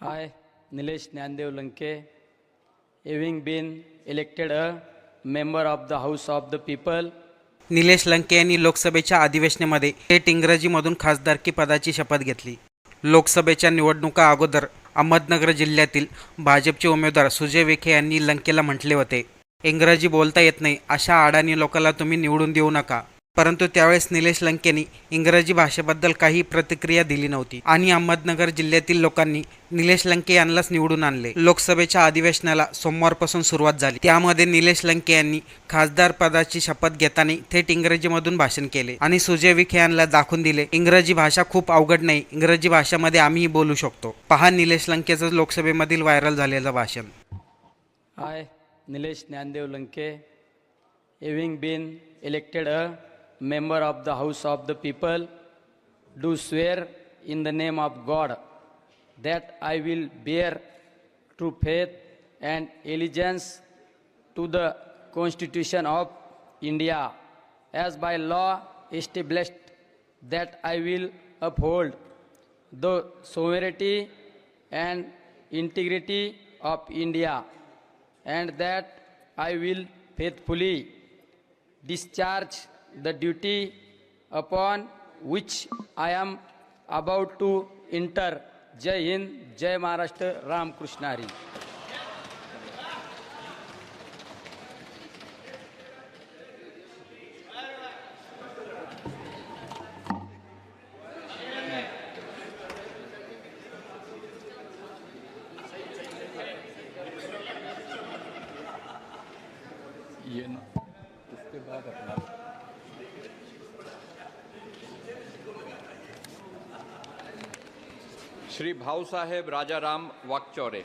I, Nilesh Dnyandev Lanke, having been elected a member of the House of the People, Nilesh Lanke यांनी लोकसभेच्या अधिवेशनामध्ये थेट इंग्रजीमधून खासदारकी पदाची शपथ घेतली. लोकसभेच्या निवडणुका अगोदर अहमदनगर जिल्ह्यातील भाजपचे उमेदवार सुजय विखे यांनी लंकेला म्हटले होते. इंग्रजी बोलता येत नाही अशा अडाणी लोकांना तुम्ही निवडून देऊ नका. परंतु त्यावेळेस निलेश लंकेनी इंग्रजी भाषेबद्दल काही प्रतिक्रिया दिली नव्हती. आणि अहमदनगर जिल्ह्यातील लोकांनी निलेश लंके यांनाच निवडून आणले. लोकसभेच्या अधिवेशनाला सोमवारपासून सुरुवात झाली. त्यामध्ये निलेश लंके यांनी खासदार पदाची शपथ घेताना थेट इंग्रजीमधून भाषण केले आणि सुजय विखे यांना दाखवून दिले इंग्रजी भाषा खूप अवघड नाही. इंग्रजी भाषेमध्ये आम्हीही बोलू शकतो. पहा निलेश लंकेचं लोकसभेमधील व्हायरल झालेलं भाषण. Hi Nilesh Dnyandev Lanke. Having been elected member of the House of the People, do swear in the name of God that I will bear true faith and allegiance to the Constitution of India as by law established that I will uphold the sovereignty and integrity of India and that I will faithfully discharge the duty upon which I am about to enter. Hind जय महाराष्ट्र राम कृष्ण हरी ये ना उसके बाद अपना श्री भाऊसाहेब राजाराम वाकचौरे.